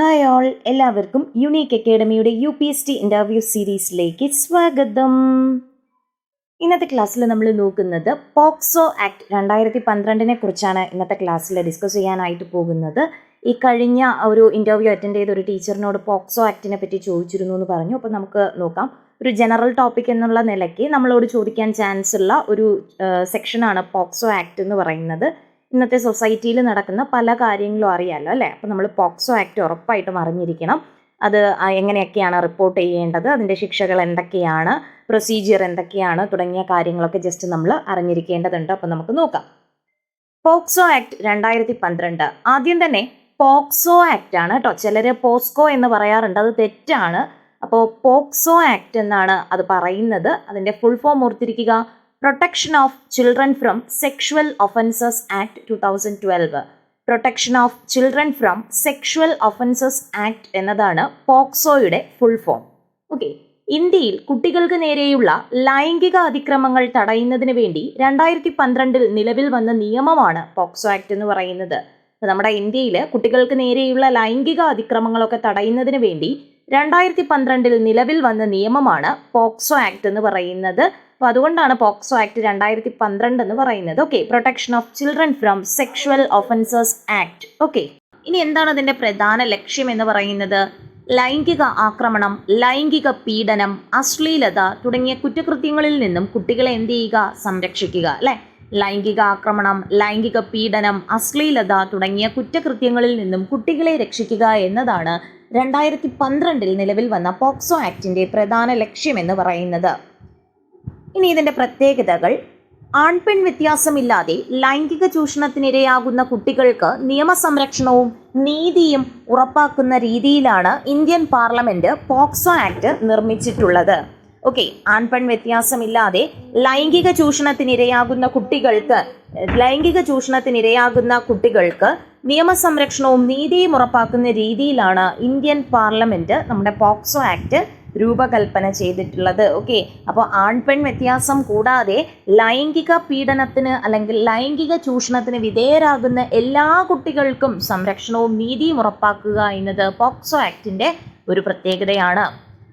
Hi all എല്ലാവർക്കും unique അക്കാഡമിയുടെ U P S T interview സീരീസിലേക്ക് സ്വാഗതം. ഇന്നത്തെ ക്ലാസ്സിൽ നമ്മൾ നോക്കുന്നത് പോക്സോ ആക്ട് രണ്ടായിരത്തി പന്ത്രണ്ടിനെ കുറിച്ചാണ് ഇന്നത്തെ ക്ലാസ്സിൽ ഡിസ്കസ് ചെയ്യാനായിട്ട് പോകുന്നത്. ഈ കഴിഞ്ഞ ഒരു ഇന്റർവ്യൂ അറ്റൻഡ് ചെയ്ത ഒരു ടീച്ചറിനോട് പോക്സോ ആക്ടിനെ പറ്റി ചോദിച്ചിരുന്നു എന്ന് പറഞ്ഞു. അപ്പോൾ നമുക്ക് നോക്കാം. ഒരു ജനറൽ ടോപ്പിക് എന്നുള്ള നിലയ്ക്ക് നമ്മളോട് ചോദിക്കാൻ ചാൻസ് ഉള്ള ഒരു സെക്ഷനാണ് പോക്സോ ആക്ട് എന്ന് പറയുന്നത്. ഇന്നത്തെ സൊസൈറ്റിയിൽ നടക്കുന്ന പല കാര്യങ്ങളും അറിയാമല്ലോ അല്ലേ? അപ്പോൾ നമ്മൾ പോക്സോ ആക്ട് ഉറപ്പായിട്ടും അറിഞ്ഞിരിക്കണം. അത് എങ്ങനെയൊക്കെയാണ് റിപ്പോർട്ട് ചെയ്യേണ്ടത് അതിന്റെ ശിക്ഷകൾ എന്തൊക്കെയാണ് പ്രൊസീജിയർ എന്തൊക്കെയാണ് തുടങ്ങിയ കാര്യങ്ങളൊക്കെ ജസ്റ്റ് നമ്മൾ അറിഞ്ഞിരിക്കേണ്ടതുണ്ട്. അപ്പോൾ നമുക്ക് നോക്കാം. പോക്സോ ആക്ട് രണ്ടായിരത്തി പന്ത്രണ്ട്. ആദ്യം തന്നെ പോക്സോ ആക്ട് ആണ് കേട്ടോ ചിലർ പോസ്കോ എന്ന് പറയാറുണ്ട്. അത് തെറ്റാണ്. അപ്പോൾ പോക്സോ ആക്ട് എന്നാണ് അത് പറയുന്നത്. അതിന്റെ ഫുൾ ഫോം ഓർത്തിരിക്കുക. Protection of children from sexual offences act two thousand twelve protection of children from sexual offences act എന്നതാണ് പോക്സോയുടെ ഫുൾ ഫോം ഓക്കെ ഇന്ത്യയിൽ കുട്ടികൾക്ക് നേരെയുള്ള ലൈംഗിക അതിക്രമങ്ങൾ തടയുന്നതിന് വേണ്ടി രണ്ടായിരത്തി പന്ത്രണ്ടിൽ നിലവിൽ വന്ന നിയമമാണ് പോക്സോ ആക്ട് എന്ന് പറയുന്നത്. നമ്മുടെ ഇന്ത്യയിൽ കുട്ടികൾക്ക് നേരെയുള്ള ലൈംഗിക അതിക്രമങ്ങളൊക്കെ തടയുന്നതിന് വേണ്ടി രണ്ടായിരത്തി പന്ത്രണ്ടിൽ നിലവിൽ വന്ന നിയമമാണ് പോക്സോ ആക്ട് എന്ന് പറയുന്നത്. അപ്പോൾ അതുകൊണ്ടാണ് പോക്സോ ആക്ട് രണ്ടായിരത്തി പന്ത്രണ്ട് എന്ന് പറയുന്നത്. Okay protection of children from sexual offenders act okay ഇനി എന്താണ് അതിന്റെ പ്രധാന ലക്ഷ്യം എന്ന് പറയുന്നത്? ലൈംഗിക ആക്രമണം ലൈംഗിക പീഡനം അശ്ലീലത തുടങ്ങിയ കുറ്റകൃത്യങ്ങളിൽ നിന്നും കുട്ടികളെ എന്ത് ചെയ്യുക? സംരക്ഷിക്കുക അല്ലേ? ലൈംഗിക ആക്രമണം ലൈംഗിക പീഡനം അശ്ലീലത തുടങ്ങിയ കുറ്റകൃത്യങ്ങളിൽ നിന്നും കുട്ടികളെ രക്ഷിക്കുക എന്നതാണ് രണ്ടായിരത്തി പന്ത്രണ്ടിൽ നിലവിൽ വന്ന പോക്സോ ആക്ടിന്റെ പ്രധാന ലക്ഷ്യം എന്ന് പറയുന്നത്. ഇനി ഇതിന്റെ പ്രത്യേകതകൾ. ആൺപെൺ വ്യത്യാസമില്ലാതെ ലൈംഗിക ചൂഷണത്തിനിരയാകുന്ന കുട്ടികൾക്ക് നിയമസംരക്ഷണവും നീതിയും ഉറപ്പാക്കുന്ന രീതിയിലാണ് ഇന്ത്യൻ പാർലമെന്റ് പോക്സോ ആക്ട് നിർമ്മിച്ചിട്ടുള്ളത്. ഓക്കെ ആൺപെൺ വ്യത്യാസമില്ലാതെ ലൈംഗിക ചൂഷണത്തിനിരയാകുന്ന കുട്ടികൾക്ക് ലൈംഗിക ചൂഷണത്തിനിരയാകുന്ന കുട്ടികൾക്ക് നിയമസംരക്ഷണവും നീതിയും ഉറപ്പാക്കുന്ന രീതിയിലാണ് ഇന്ത്യൻ പാർലമെന്റ് നമ്മുടെ പോക്സോ ആക്ട് രൂപകൽപ്പന ചെയ്തിട്ടുള്ളത്. ഓക്കെ അപ്പോൾ ആൺപെൺ വ്യത്യാസം കൂടാതെ ലൈംഗിക പീഡനത്തിന് അല്ലെങ്കിൽ ലൈംഗിക ചൂഷണത്തിന് വിധേയരാകുന്ന എല്ലാ കുട്ടികൾക്കും സംരക്ഷണവും നീതിയും ഉറപ്പാക്കുക എന്നത് പോക്സോ ആക്ടിന്റെ ഒരു പ്രത്യേകതയാണ്.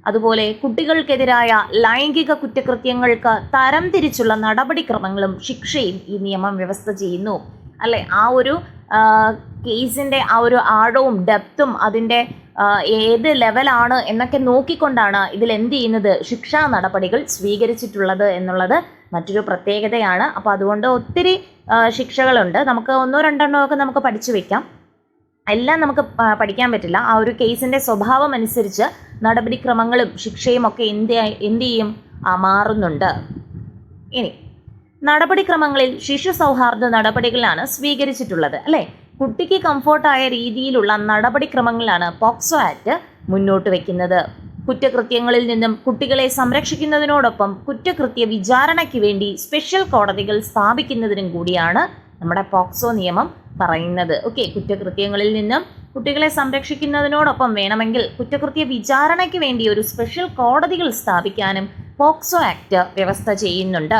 അതുപോലെ കുട്ടികൾക്കെതിരായ ലൈംഗിക കുറ്റകൃത്യങ്ങൾക്ക് തരം തിരിച്ചുള്ള നടപടിക്രമങ്ങളും ശിക്ഷയും ഈ നിയമം വ്യവസ്ഥ ചെയ്യുന്നു. അല്ലെ? ആ ഒരു കേസിന്റെ ആ ഒരു ആഴവും ഡെപ്തും അതിന്റെ ഏത് ലെവലാണ് എന്നൊക്കെ നോക്കിക്കൊണ്ടാണ് ഇതിൽ എന്ത് ചെയ്യുന്നത്? ശിക്ഷാ നടപടികൾ സ്വീകരിച്ചിട്ടുള്ളത് എന്നുള്ളത് മറ്റൊരു പ്രത്യേകതയാണ്. അപ്പോൾ അതുകൊണ്ട് ഒത്തിരി ശിക്ഷകളുണ്ട്. നമുക്ക് ഒന്നോ രണ്ടെണ്ണോ ഒക്കെ നമുക്ക് പഠിച്ചു വെക്കാം. എല്ലാം നമുക്ക് പഠിക്കാൻ പറ്റില്ല. ആ ഒരു കേസിന്റെ സ്വഭാവം അനുസരിച്ച് നടപടിക്രമങ്ങളും ശിക്ഷയും ഒക്കെ എന്ത് എന്ത് ചെയ്യും? മാറുന്നുണ്ട്. ഇനി നടപടിക്രമങ്ങളിൽ ശിശു സൗഹാർദ്ദ നടപടികളാണ് സ്വീകരിച്ചിട്ടുള്ളത് അല്ലേ? കുട്ടിക്ക് കംഫോർട്ടായ രീതിയിലുള്ള നടപടിക്രമങ്ങളാണ് പോക്സോ ആക്ട് മുന്നോട്ട് വയ്ക്കുന്നത് കുറ്റകൃത്യങ്ങളിൽ നിന്നും കുട്ടികളെ സംരക്ഷിക്കുന്നതിനോടൊപ്പം കുറ്റകൃത്യ വിചാരണയ്ക്ക് വേണ്ടി സ്പെഷ്യൽ കോടതികൾ സ്ഥാപിക്കുന്നതിനും കൂടിയാണ് നമ്മുടെ പോക്സോ നിയമം പറയുന്നത്. ഓക്കെ കുറ്റകൃത്യങ്ങളിൽ നിന്നും കുട്ടികളെ സംരക്ഷിക്കുന്നതിനോടൊപ്പം വേണമെങ്കിൽ കുറ്റകൃത്യ വിചാരണയ്ക്ക് വേണ്ടി ഒരു സ്പെഷ്യൽ കോടതികൾ സ്ഥാപിക്കാനും പോക്സോ ആക്ട് വ്യവസ്ഥ ചെയ്യുന്നുണ്ട്.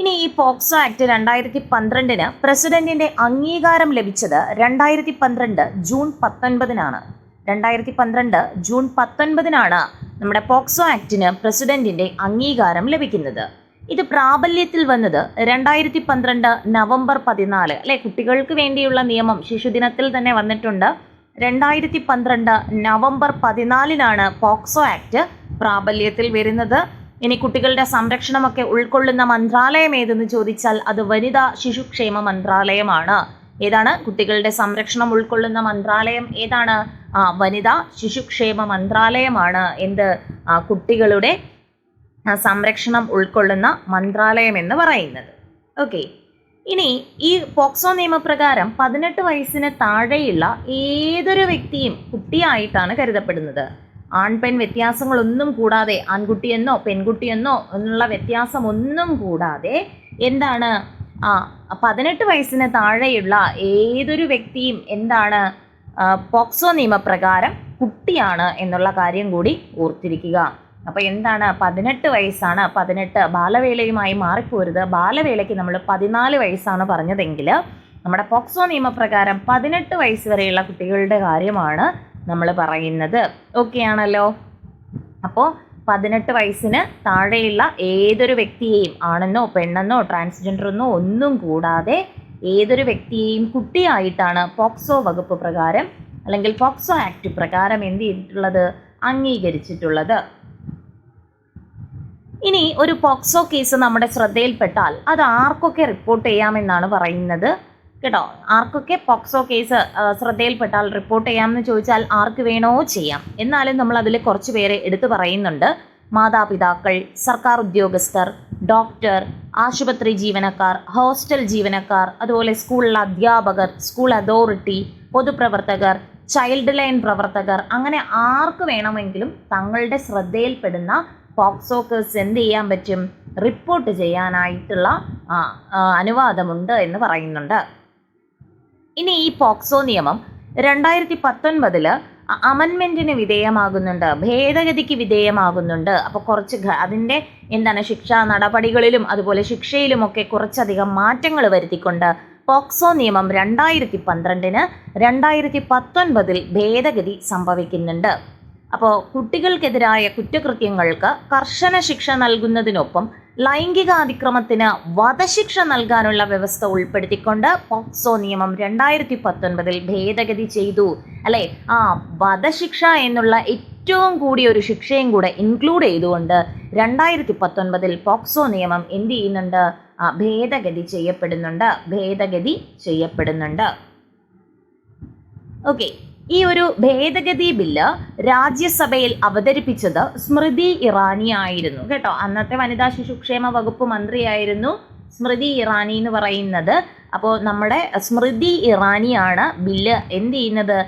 ഇനി ഈ പോക്സോ ആക്ട് രണ്ടായിരത്തി പന്ത്രണ്ടിന് പ്രസിഡന്റിന്റെ അംഗീകാരം ലഭിച്ചത് രണ്ടായിരത്തി പന്ത്രണ്ട് ജൂൺ പത്തൊൻപതിനാണ്. രണ്ടായിരത്തി പന്ത്രണ്ട് ജൂൺ പത്തൊൻപതിനാണ് നമ്മുടെ പോക്സോ ആക്ടിന് പ്രസിഡന്റിന്റെ അംഗീകാരം ലഭിക്കുന്നത്. ഇത് പ്രാബല്യത്തിൽ വന്നത് രണ്ടായിരത്തി പന്ത്രണ്ട് നവംബർ പതിനാല് അല്ലെ? കുട്ടികൾക്ക് വേണ്ടിയുള്ള നിയമം ശിശുദിനത്തിൽ തന്നെ വന്നിട്ടുണ്ട്. രണ്ടായിരത്തി പന്ത്രണ്ട് നവംബർ പതിനാലിനാണ് പോക്സോ ആക്ട് പ്രാബല്യത്തിൽ വരുന്നത്. ഇനി കുട്ടികളുടെ സംരക്ഷണമൊക്കെ ഉൾക്കൊള്ളുന്ന മന്ത്രാലയം ഏതെന്ന് ചോദിച്ചാൽ അത് വനിതാ ശിശുക്ഷേമ മന്ത്രാലയമാണ്. ഏതാണ്? കുട്ടികളുടെ സംരക്ഷണം ഉൾക്കൊള്ളുന്ന മന്ത്രാലയം ഏതാണ്? ആ വനിതാ ശിശുക്ഷേമ മന്ത്രാലയമാണ്. എന്ത്? കുട്ടികളുടെ സംരക്ഷണം ഉൾക്കൊള്ളുന്ന മന്ത്രാലയം എന്ന് പറയുന്നത്. ഓക്കെ. ഇനി ഈ പോക്സോ നിയമപ്രകാരം പതിനെട്ട് വയസ്സിന് താഴെയുള്ള ഏതൊരു വ്യക്തിയും കുട്ടിയായിട്ടാണ് കരുതപ്പെടുന്നത്? ആൺപെൺ വ്യത്യാസങ്ങളൊന്നും കൂടാതെ ആൺകുട്ടിയെന്നോ പെൺകുട്ടിയെന്നോ എന്നുള്ള വ്യത്യാസം ഒന്നും കൂടാതെ എന്താണ് ആ പതിനെട്ട് വയസ്സിന് താഴെയുള്ള ഏതൊരു വ്യക്തിയും എന്താണ് പോക്സോ നിയമപ്രകാരം കുട്ടിയാണ് എന്നുള്ള കാര്യം കൂടി ഓർത്തിരിക്കുക. അപ്പോൾ എന്താണ് പതിനെട്ട് വയസ്സാണ് പതിനെട്ട് ബാലവേലയുമായി മാറിപ്പോരുത്. ബാലവേലയ്ക്ക് നമ്മൾ പതിനാല് വയസ്സാണ് പറഞ്ഞതെങ്കിൽ നമ്മുടെ പോക്സോ നിയമപ്രകാരം പതിനെട്ട് വയസ്സ് വരെയുള്ള കുട്ടികളുടെ കാര്യമാണ് നമ്മൾ പറയുന്നത്. ഓക്കെ ആണല്ലോ. അപ്പോൾ പതിനെട്ട് വയസ്സിന് താഴെയുള്ള ഏതൊരു വ്യക്തിയെയും ആണെന്നോ പെണ്ണെന്നോ ട്രാൻസ്ജെൻഡറെന്നോ ഒന്നും കൂടാതെ ഏതൊരു വ്യക്തിയെയും കുട്ടിയായിട്ടാണ് പോക്സോ വകുപ്പ് പ്രകാരം അല്ലെങ്കിൽ പോക്സോ ആക്ട് പ്രകാരം എന്ത് ചെയ്തിട്ടുള്ളത്? അംഗീകരിച്ചിട്ടുള്ളത്. ഇനി ഒരു പോക്സോ കേസ് നമ്മുടെ ശ്രദ്ധയിൽപ്പെട്ടാൽ അത് ആർക്കൊക്കെ റിപ്പോർട്ട് ചെയ്യാമെന്നാണ് പറയുന്നത്? കേട്ടോ ആർക്കൊക്കെ പോക്സോ കേസ് ശ്രദ്ധയിൽപ്പെട്ടാൽ റിപ്പോർട്ട് ചെയ്യാമെന്ന് ചോദിച്ചാൽ ആർക്ക് വേണോ ചെയ്യാം. എന്നാലും നമ്മൾ അതിൽ കുറച്ച് പേരെ എടുത്തു പറയുന്നുണ്ട്. മാതാപിതാക്കൾ സർക്കാർ ഉദ്യോഗസ്ഥർ ഡോക്ടർ ആശുപത്രി ജീവനക്കാർ ഹോസ്റ്റൽ ജീവനക്കാർ അതുപോലെ സ്കൂളിലെ അധ്യാപകർ സ്കൂൾ അതോറിറ്റി പൊതുപ്രവർത്തകർ ചൈൽഡ് ലൈൻ പ്രവർത്തകർ അങ്ങനെ ആർക്ക് വേണമെങ്കിലും തങ്ങളുടെ ശ്രദ്ധയിൽപ്പെടുന്ന പോക്സോക്കേഴ്സ് കേസ് എന്ത് ചെയ്യാൻ പറ്റും? റിപ്പോർട്ട് ചെയ്യാനായിട്ടുള്ള അനുവാദമുണ്ട് എന്ന് പറയുന്നുണ്ട്. ഇനി ഈ പോക്സോ നിയമം രണ്ടായിരത്തി പത്തൊൻപതിൽ അമൻമെന്റിന് വിധേയമാകുന്നുണ്ട്. ഭേദഗതിക്ക് വിധേയമാകുന്നുണ്ട്. അപ്പോൾ കുറച്ച് അതിന്റെ എന്താണ് ശിക്ഷാ നടപടികളിലും അതുപോലെ ശിക്ഷയിലുമൊക്കെ കുറച്ചധികം മാറ്റങ്ങൾ വരുത്തിക്കൊണ്ട് പോക്സോ നിയമം രണ്ടായിരത്തി പന്ത്രണ്ടിന് രണ്ടായിരത്തി പത്തൊൻപതിൽ ഭേദഗതി സംഭവിക്കുന്നുണ്ട്. അപ്പോൾ കുട്ടികൾക്കെതിരായ കുറ്റകൃത്യങ്ങൾക്ക് കർശന ശിക്ഷ നൽകുന്നതിനൊപ്പം ലൈംഗിക അതിക്രമത്തിന് വധശിക്ഷ നൽകാനുള്ള വ്യവസ്ഥ ഉൾപ്പെടുത്തിക്കൊണ്ട് പോക്സോ നിയമം രണ്ടായിരത്തി പത്തൊൻപതിൽ ഭേദഗതി ചെയ്തു. അല്ലെ? ആ വധശിക്ഷ എന്നുള്ള ഏറ്റവും കൂടിയ ഒരു ശിക്ഷയും കൂടെ ഇൻക്ലൂഡ് ചെയ്തുകൊണ്ട് രണ്ടായിരത്തി പത്തൊൻപതിൽ പോക്സോ നിയമം എന്ത് ചെയ്യുന്നുണ്ട്? ഭേദഗതി ചെയ്യപ്പെടുന്നുണ്ട്. ഭേദഗതി ചെയ്യപ്പെടുന്നുണ്ട്. ഓക്കെ. ഈ ഒരു ഭേദഗതി ബില്ല് രാജ്യസഭയിൽ അവതരിപ്പിച്ചത് സ്മൃതി ഇറാനി ആയിരുന്നു. കേട്ടോ അന്നത്തെ വനിതാ ശിശുക്ഷേമ വകുപ്പ് മന്ത്രിയായിരുന്നു സ്മൃതി ഇറാനി എന്ന് പറയുന്നത്. അപ്പോൾ നമ്മുടെ സ്മൃതി ഇറാനിയാണ് ബില്ല് എന്ത് ചെയ്യുന്നത്?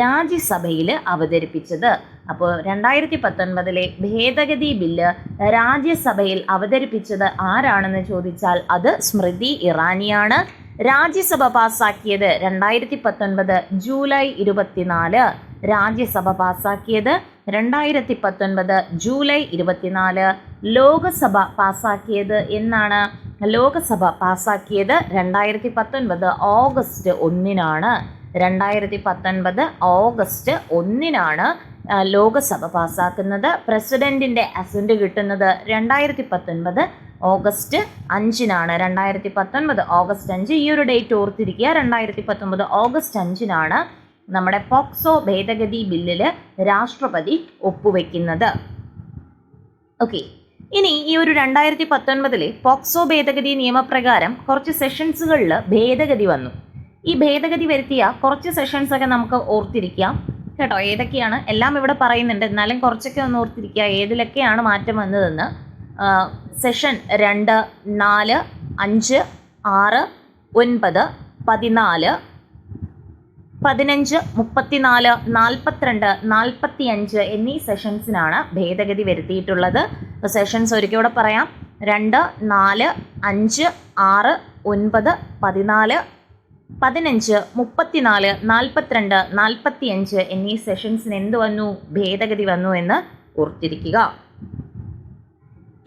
രാജ്യസഭയിൽ അവതരിപ്പിച്ചത്. അപ്പോൾ രണ്ടായിരത്തി പത്തൊൻപതിലെ ഭേദഗതി ബില്ല് രാജ്യസഭയിൽ അവതരിപ്പിച്ചത് ആരാണെന്ന് ചോദിച്ചാൽ അത് സ്മൃതി ഇറാനിയാണ്. രാജ്യസഭ പാസാക്കിയത് രണ്ടായിരത്തി പത്തൊൻപത് ജൂലൈ ഇരുപത്തിനാല്. രാജ്യസഭ പാസാക്കിയത് രണ്ടായിരത്തി പത്തൊൻപത് ജൂലൈ ഇരുപത്തിനാല്. ലോകസഭ പാസാക്കിയത് എന്നാണ്. ലോകസഭ പാസാക്കിയത് രണ്ടായിരത്തി പത്തൊൻപത് ഓഗസ്റ്റ് ഒന്നിനാണ്. രണ്ടായിരത്തി പത്തൊൻപത് ഓഗസ്റ്റ് ഒന്നിനാണ് ലോകസഭ പാസ്സാക്കുന്നത് പ്രസിഡന്റിന്റെ അസന്റ് കിട്ടുന്നത് രണ്ടായിരത്തി പത്തൊൻപത് ഓഗസ്റ്റ് അഞ്ചിനാണ് രണ്ടായിരത്തി പത്തൊൻപത് ഓഗസ്റ്റ് അഞ്ച്. ഈ ഒരു ഡേറ്റ് ഓർത്തിരിക്കുക രണ്ടായിരത്തി പത്തൊൻപത് ഓഗസ്റ്റ് അഞ്ചിനാണ് നമ്മുടെ പോക്സോ ഭേദഗതി ബില്ലിൽ രാഷ്ട്രപതി ഒപ്പുവെക്കുന്നത്. ഓക്കെ ഇനി ഈ ഒരു രണ്ടായിരത്തി പത്തൊൻപതിലെ പോക്സോ ഭേദഗതി നിയമപ്രകാരം കുറച്ച് സെഷൻസുകളിൽ ഭേദഗതി വന്നു. ഈ ഭേദഗതി വരുത്തിയ കുറച്ച് സെഷൻസ് ഒക്കെ നമുക്ക് ഓർത്തിരിക്കാം. കേട്ടോ ഏതൊക്കെയാണ്? എല്ലാം ഇവിടെ പറയുന്നുണ്ട്. എന്നാലും കുറച്ചൊക്കെ ഒന്ന് ഓർത്തിരിക്കുക ഏതിലൊക്കെയാണ് മാറ്റം വന്നതെന്ന്. സെഷൻ രണ്ട് നാല് അഞ്ച് ആറ് ഒൻപത് പതിനാല് പതിനഞ്ച് മുപ്പത്തിനാല് നാൽപ്പത്തിരണ്ട് നാൽപ്പത്തിയഞ്ച് എന്നീ സെഷൻസിനാണ് ഭേദഗതി വരുത്തിയിട്ടുള്ളത്. സെഷൻസ് ഒരിക്കലൂടെ പറയാം. രണ്ട് നാല് അഞ്ച് ആറ് ഒൻപത് പതിനാല് പതിനഞ്ച് മുപ്പത്തിനാല് നാൽപ്പത്തിരണ്ട് നാൽപ്പത്തിയഞ്ച് എന്നീ സെഷൻസിന് എന്ത് വന്നു? ഭേദഗതി വന്നു എന്ന് ഓർത്തിരിക്കുക.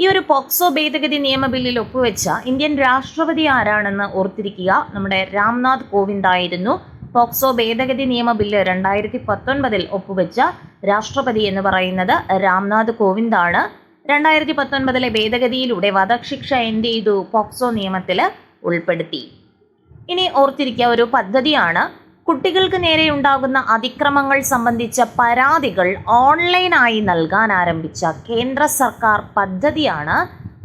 ഈ ഒരു പോക്സോ ഭേദഗതി നിയമ ബില്ലിൽ ഒപ്പുവെച്ച ഇന്ത്യൻ രാഷ്ട്രപതി ആരാണെന്ന് ഓർത്തിരിക്കുക. നമ്മുടെ രാംനാഥ് കോവിന്ദ് ആയിരുന്നു പോക്സോ ഭേദഗതി നിയമ ബില്ല് രണ്ടായിരത്തി പത്തൊൻപതിൽ ഒപ്പുവെച്ച രാഷ്ട്രപതി എന്ന് പറയുന്നത് രാംനാഥ് കോവിന്ദ് ആണ്. രണ്ടായിരത്തി പത്തൊൻപതിലെ ഭേദഗതിയിലൂടെ വധശിക്ഷ എന്ത് ചെയ്തു പോക്സോ നിയമത്തിൽ ഉൾപ്പെടുത്തി. ഇനി ഓർത്തിരിക്കുക ഒരു പദ്ധതിയാണ്. കുട്ടികൾക്ക് നേരെ ഉണ്ടാകുന്ന അതിക്രമങ്ങൾ സംബന്ധിച്ച പരാതികൾ ഓൺലൈനായി നൽകാൻ ആരംഭിച്ച കേന്ദ്ര സർക്കാർ പദ്ധതിയാണ്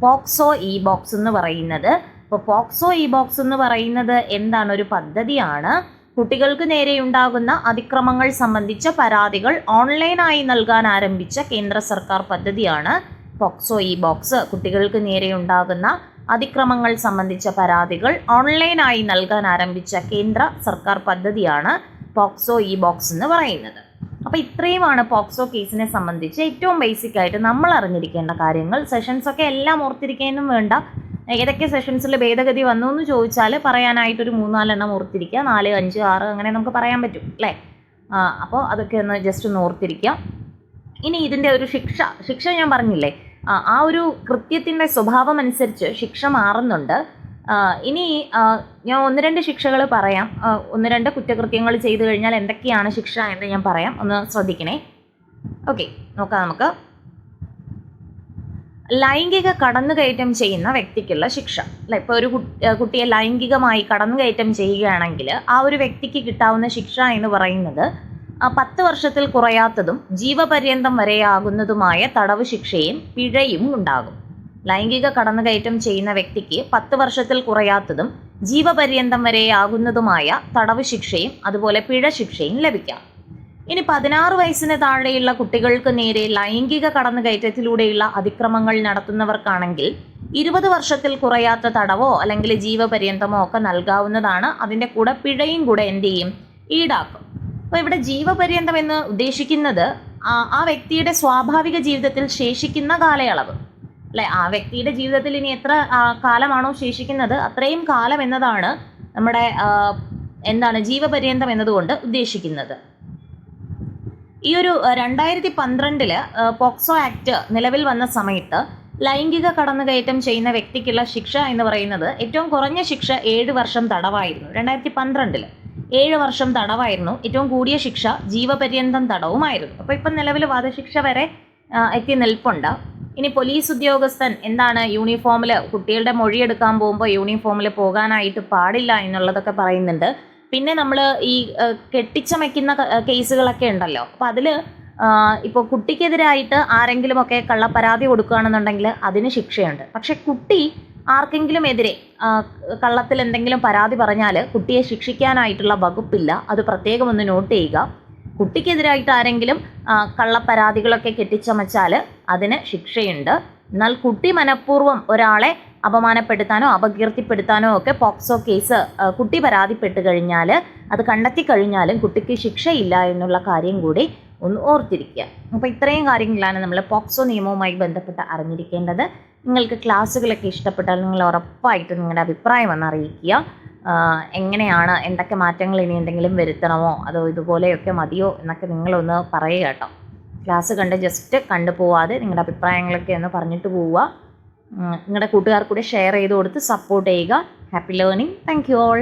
പോക്സോ ഇ ബോക്സ് എന്ന് പറയുന്നത്. അപ്പോൾ പോക്സോ ഇ ബോക്സ് എന്ന് പറയുന്നത് എന്താണ് ഒരു പദ്ധതിയാണ്? കുട്ടികൾക്ക് നേരെ ഉണ്ടാകുന്ന അതിക്രമങ്ങൾ സംബന്ധിച്ച പരാതികൾ ഓൺലൈനായി നൽകാൻ ആരംഭിച്ച കേന്ദ്ര സർക്കാർ പദ്ധതിയാണ് പോക്സോ ഇ ബോക്സ് കുട്ടികൾക്ക് നേരെ ഉണ്ടാകുന്ന അതിക്രമങ്ങൾ സംബന്ധിച്ച പരാതികൾ ഓൺലൈനായി നൽകാൻ ആരംഭിച്ച കേന്ദ്ര സർക്കാർ പദ്ധതിയാണ് പോക്സോ ഇ ബോക്സ് എന്ന് പറയുന്നത്. അപ്പോൾ ഇത്രയുമാണ് പോക്സോ കേസിനെ സംബന്ധിച്ച് ഏറ്റവും ബേസിക് ആയിട്ട് നമ്മൾ അറിഞ്ഞിരിക്കേണ്ട കാര്യങ്ങൾ. സെഷൻസൊക്കെ എല്ലാം ഓർത്തിരിക്കാനും വേണ്ട. ഏതൊക്കെ സെഷൻസിൽ ഭേദഗതി വന്നു എന്ന് ചോദിച്ചാൽ പറയാനായിട്ടൊരു മൂന്നാലെണ്ണം ഓർത്തിരിക്കുക. നാല് അഞ്ച് ആറ് അങ്ങനെ നമുക്ക് പറയാൻ പറ്റും അല്ലേ? അപ്പോൾ അതൊക്കെ ഒന്ന് ജസ്റ്റ് ഒന്ന് ഓർത്തിരിക്കുക ഇനി ഇതിന്റെ ഒരു ശിക്ഷ. ശിക്ഷ ഞാൻ പറഞ്ഞില്ലേ? ആ, ഒരു കൃത്യത്തിന്റെ സ്വഭാവം അനുസരിച്ച് ശിക്ഷ മാറുന്നുണ്ട്. ഇനി ഞാൻ ഒന്ന് രണ്ട് ശിക്ഷകൾ പറയാം. ഒന്ന് രണ്ട് കുറ്റകൃത്യങ്ങൾ ചെയ്തു കഴിഞ്ഞാൽ എന്തൊക്കെയാണ് ശിക്ഷ എന്ന് ഞാൻ പറയാം. ഒന്ന് ശ്രദ്ധിക്കണേ. ഓക്കെ നോക്കാം നമുക്ക്. ലൈംഗിക കടന്നുകയറ്റം ചെയ്യുന്ന വ്യക്തിക്കുള്ള ശിക്ഷ. അല്ല ഇപ്പോൾ ഒരു കുട്ടിയെ ലൈംഗികമായി കടന്നുകയറ്റം ചെയ്യുകയാണെങ്കിൽ ആ ഒരു വ്യക്തിക്ക് കിട്ടാവുന്ന ശിക്ഷ എന്ന് പറയുന്നത് പത്ത് വർഷത്തിൽ കുറയാത്തതും ജീവപര്യന്തം വരെയാകുന്നതുമായ തടവ് ശിക്ഷയും പിഴയും ഉണ്ടാകും. ലൈംഗിക കടന്നുകയറ്റം ചെയ്യുന്ന വ്യക്തിക്ക് പത്ത് വർഷത്തിൽ കുറയാത്തതും ജീവപര്യന്തം വരെയാകുന്നതുമായ തടവ് ശിക്ഷയും അതുപോലെ പിഴ ശിക്ഷയും ലഭിക്കാം. ഇനി പതിനാറ് വയസ്സിന് താഴെയുള്ള കുട്ടികൾക്ക് നേരെ ലൈംഗിക കടന്നുകയറ്റത്തിലൂടെയുള്ള അതിക്രമങ്ങൾ നടത്തുന്നവർക്കാണെങ്കിൽ ഇരുപത് വർഷത്തിൽ കുറയാത്ത തടവോ അല്ലെങ്കിൽ ജീവപര്യന്തമോ ഒക്കെ നൽകാവുന്നതാണ് അതിന്റെ കൂടെ പിഴയും കൂടെ എന്ത് ചെയ്യും ഈടാക്കും. അപ്പോൾ ഇവിടെ ജീവപര്യന്തം എന്ന് ഉദ്ദേശിക്കുന്നത് ആ വ്യക്തിയുടെ സ്വാഭാവിക ജീവിതത്തിൽ ശേഷിക്കുന്ന കാലയളവ്. അല്ലെ? ആ വ്യക്തിയുടെ ജീവിതത്തിൽ ഇനി എത്ര കാലമാണോ ശേഷിക്കുന്നത്? അത്രയും കാലം എന്നതാണ് നമ്മുടെ എന്താണ് ജീവപര്യന്തം എന്നതുകൊണ്ട് ഉദ്ദേശിക്കുന്നത്. ഈ ഒരു രണ്ടായിരത്തി പന്ത്രണ്ടിൽ പോക്സോ ആക്ട് നിലവിൽ വന്ന സമയത്ത് ലൈംഗിക കടന്നുകയറ്റം ചെയ്യുന്ന വ്യക്തിക്കുള്ള ശിക്ഷ എന്ന് പറയുന്നത് ഏറ്റവും കുറഞ്ഞ ശിക്ഷ ഏഴ് വർഷം തടവായിരുന്നു. രണ്ടായിരത്തി പന്ത്രണ്ടിൽ ഏഴ് വർഷം തടവായിരുന്നു. ഏറ്റവും കൂടിയ ശിക്ഷ ജീവപര്യന്തം തടവുമായിരുന്നു. അപ്പോൾ ഇപ്പം നിലവിൽ വധശിക്ഷ വരെ എത്തി നിൽപ്പുണ്ട്. ഇനി പോലീസ് ഉദ്യോഗസ്ഥൻ എന്താണ് യൂണിഫോമിൽ കുട്ടികളുടെ മൊഴിയെടുക്കാൻ പോകുമ്പോൾ യൂണിഫോമിൽ പോകാനായിട്ട് പാടില്ല എന്നുള്ളതൊക്കെ പറയുന്നുണ്ട്. പിന്നെ നമ്മൾ ഈ കെട്ടിച്ചമയ്ക്കുന്ന കേസുകളൊക്കെ ഉണ്ടല്ലോ. അപ്പോൾ അതിൽ ഇപ്പോൾ കുട്ടിക്കെതിരായിട്ട് ആരെങ്കിലുമൊക്കെ കള്ളപ്പരാതി കൊടുക്കുകയാണെന്നുണ്ടെങ്കിൽ അതിന് ശിക്ഷയുണ്ട്. പക്ഷെ കുട്ടി ആർക്കെങ്കിലും എതിരെ കള്ളത്തിൽ എന്തെങ്കിലും പരാതി പറഞ്ഞാൽ കുട്ടിയെ ശിക്ഷിക്കാനായിട്ടുള്ള വകുപ്പില്ല. അത് പ്രത്യേകം ഒന്ന് നോട്ട് ചെയ്യുക. കുട്ടിക്കെതിരായിട്ട് ആരെങ്കിലും കള്ളപ്പരാതികളൊക്കെ കെട്ടിച്ചമച്ചാൽ അതിന് ശിക്ഷയുണ്ട്. എന്നാൽ കുട്ടി മനഃപൂർവം ഒരാളെ അപമാനപ്പെടുത്താനോ അപകീർത്തിപ്പെടുത്താനോ ഒക്കെ പോക്സോ കേസ് കുട്ടി പരാതിപ്പെട്ട് കഴിഞ്ഞാൽ അത് കണ്ടെത്തി കഴിഞ്ഞാലും കുട്ടിക്ക് ശിക്ഷയില്ല എന്നുള്ള കാര്യം കൂടി ഒന്ന് ഓർത്തിരിക്കുക. അപ്പോൾ ഇത്രയും കാര്യങ്ങളാണ് നമ്മൾ പോക്സോ നിയമവുമായി ബന്ധപ്പെട്ട് അറിഞ്ഞിരിക്കേണ്ടത്. നിങ്ങൾക്ക് ക്ലാസ്സുകളൊക്കെ ഇഷ്ടപ്പെട്ടാൽ നിങ്ങൾ ഉറപ്പായിട്ട് നിങ്ങളുടെ അഭിപ്രായം ഒന്ന് അറിയിക്കുക. എങ്ങനെയാണ് എന്തൊക്കെ മാറ്റങ്ങൾ ഇനി എന്തെങ്കിലും വരുത്തണമോ അതോ ഇതുപോലെയൊക്കെ മതിയോ എന്നൊക്കെ നിങ്ങളൊന്ന് പറയുക കേട്ടോ. ക്ലാസ് കണ്ട് ജസ്റ്റ് കണ്ടു പോവാതെ നിങ്ങളുടെ അഭിപ്രായങ്ങളൊക്കെ ഒന്ന് പറഞ്ഞിട്ട് പോവുക. നിങ്ങളുടെ കൂട്ടുകാർ കൂടെ ഷെയർ ചെയ്ത് കൊടുത്ത് സപ്പോർട്ട് ചെയ്യുക. Happy learning. Thank you all.